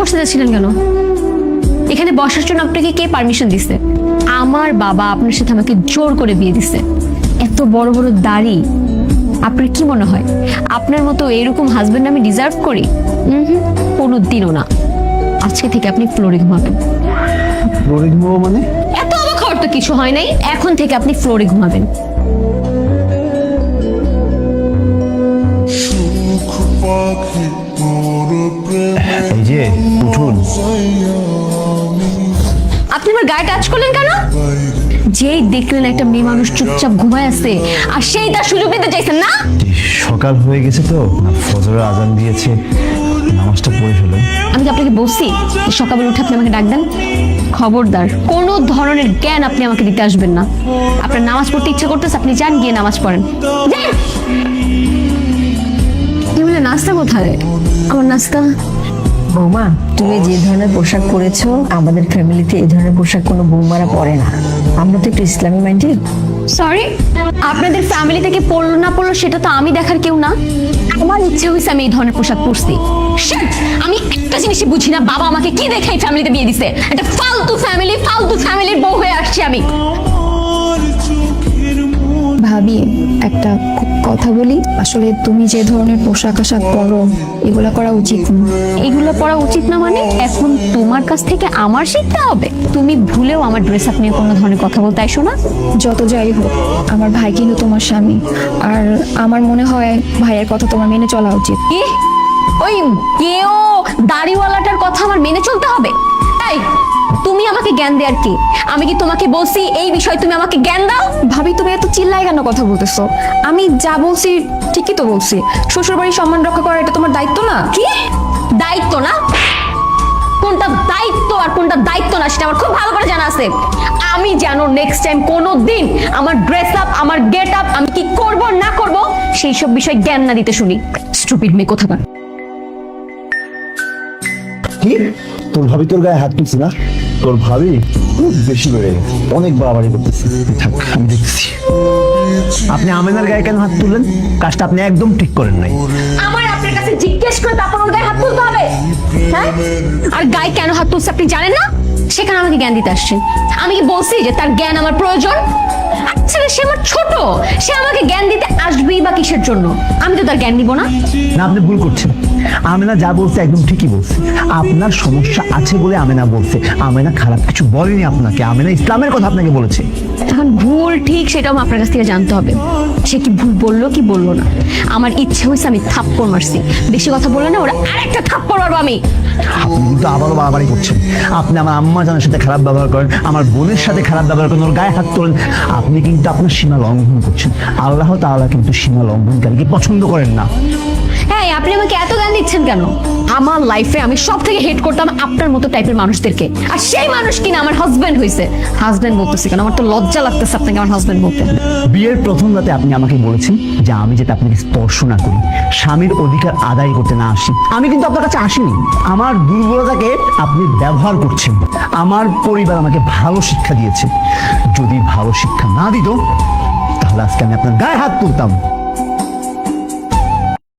বসতে যাচ্ছিলেন কেন? এখানে বসার জন্য আপনাকে কে পারমিশন দিছে? আমার বাবা আপনার সাথে আমাকে জোর করে বিয়ে দিছে। এত বড় বড় দাড়ি আপনার কি মনে হয়? আপনার মতো এরকম হাজবেন্ড আমি ডিজার্ভ করি? হুম কোনো দিনও না। আজকে থেকে আপনি ফ্লোরে ঘুমাবেন। ফ্লোরে ঘুমাবো মানে? এত অবাক হওয়ার তো কিছু হয় নাই। এখন থেকে আপনি ফ্লোরে ঘুমাবেন। সুখ পাখি আপনি আমার গায়ে টাচ করলেন কেন? যেই দেখলেন একটা মেয়ে মানুষ চুপচাপ ঘুমায় আছে আর সেই তার সুযোগ নিতে চাইছেন না? সকাল হয়ে গেছে তো ফজরের আজান দিয়েছে নামাজটা পড়ে ফেলেন। আমি কি আপনাকে বলছি সকালে উঠে আপনি আমাকে ডাকবেন খবরদার কোনো ধরনের জ্ঞান আপনি আমাকে দিতে আসবেন না। আপনার নামাজ পড়তে ইচ্ছা করতেছে আপনি যান গিয়ে নামাজ পড়েন। নাস্তা কোথায়? আমার নাস্তা বৌমা তুমি যে ধরনের পোশাক পরেছো আমাদের ফ্যামিলিতে এই ধরনের পোশাক কোনো বৌমারা পরে না। আমরা তো একটু ইসলামী মাইন্ডেড সরি আপনাদের ফ্যামিলি থেকে পড়ল না পড়ল সেটা তো আমি দেখার কেউ না। আমার ইচ্ছে হয়েছে আমি এই ধরনের পোশাক পরছি! আমি একটা জিনিসই বুঝি না বাবা আমাকে কি দেখে এই ফ্যামিলিতে বিয়ে দিছে? একটা ফালতু ফ্যামিলি ফালতু ফ্যামিলির বউ হয়ে আসছি আমি। ভাবি একটা কথা বলি আসলে তুমি যে ধরনের পোশাক আশাক পরো এগুলা করা উচিত না। এগুলো পড়া উচিত না মানে এখন তোমার কাছ থেকে আমার শিখতে হবে। তুমি ভুলেও আমার ড্রেস আপ নিয়ে কোনো ধরনের কথা বলতে আইসো না। যত যাই হোক আমার ভাই কিন্তু তোমার স্বামী। আর আমার মনে হয় ভাইয়ের কথা তোমার মেনে চলা উচিত। ওই কেউ দাড়িওয়ালাটার কথা আমার মেনে চলতে হবে। তাই তুমি আমাকে জ্ঞান দেয়ার কি? আমি কি তোমাকে বলছি এই বিষয়ে তুমি আমাকে জ্ঞান দাও? ভাবি তুমি এত চিল্লায় কেন কথা বলতেছো? আমি যা বলছি ঠিকই তো বলছি। শ্বশুর বাড়ির সম্মান রক্ষা করা এটা তোমার দায়িত্ব না? কি? দায়িত্ব না? কোনটা দায়িত্ব আর কোনটা দায়িত্ব না সেটা আমার খুব ভালো করে জানা আছে। আমি যেন নেক্সট টাইম কোনো দিন আমার ড্রেস আপ আমার গেট আপ আমি কি করব না করব সেই সব বিষয়ে জ্ঞান না দিতে শুনি। স্টুপিড মেয়ে কোথাকার কি? তোর ভাবি তোর গায়ে হাত তুলছে না? তোর ভাবি খুব বেশি বেড়ে অনেক বাড়াবাড়ি করতেছে। আমি দেখছি আপনি আমেনার গায়ে কেন হাত তুললেন? কাজটা আপনি একদম ঠিক করেন নাই। আমার আপনার কাছে জিজ্ঞেস করে তারপর ওর গায়ে হাত তুলতে হবে। হ্যাঁ? আর গায়ে কেন হাত তুলছে আপনি জানেন না? সেখানে আমাকে জ্ঞান দিতে আসছেন। আমি কি বলছি যে তার জ্ঞান আমার প্রয়োজন? সে আমার ছোট। সে আমাকে জ্ঞান দিতে আসবেই বা কিসের জন্য? আমি তো তার জ্ঞান দিব না। না আপনি ভুল করছেন। আমেনা যা বলছে একদম ঠিকই বলছে। আপনার সমস্যা আছে বলে আমেনা বলছে। আমেনা খারাপ কিছু বলেনি আপনাকে। আমেনা ইসলামের কথা আপনাকে বলেছে। এখন ভুল ঠিক সেটাও আপনার কাছ থেকে জানতে হবে। সে কি ভুল বলল কি বলল না? আমার ইচ্ছে হয়েছে আমি থাপ্পড় মারছি। বেশি কথা বললে না ওরা আরেকটা থাপ্পড় মারবো আমি। আপনি কিন্তু আবারও বাড়াবাড়ি করছেন। আপনি আমার আম্মা জানের সাথে খারাপ ব্যবহার করেন আমার বোনের সাথে খারাপ ব্যবহার করেন ওর গায়ে হাত তোলেন। আপনি কিন্তু আপনার সীমা লঙ্ঘন করছেন। আল্লাহ তাআলা কিন্তু সীমা লঙ্ঘনকারীকে পছন্দ করেন না। হ্যাঁ আপনি আমাকে এত জ্ঞান দিচ্ছেন কেন? আমার লাইফে আমি সব থেকে হেট করতাম আপনার মতো টাইপের মানুষদেরকে। আর সেই মানুষ কিনা আমার হাজবেন্ড হয়েছে হাজবেন্ড বলতেছি কেন? আমার তো লজ্জা লাগতেছে আপনাকে আমার হাজবেন্ড বলতে। বিয়ের প্রথম রাতে আপনি আমাকে বলেছেন যে আমি যাতে আপনাকে স্পর্শ না করি স্বামীর অধিকার আদায় করতে না আসি। আমি কিন্তু আপনার কাছে আসিনি। আমার দুর্বলতাকে আপনি ব্যবহার করছেন। আমার পরিবার আমাকে ভালো শিক্ষা দিয়েছে। যদি ভালো শিক্ষা না দিত, তাহলে আজকে আমি আপনার গায়ে হাত তুলতাম।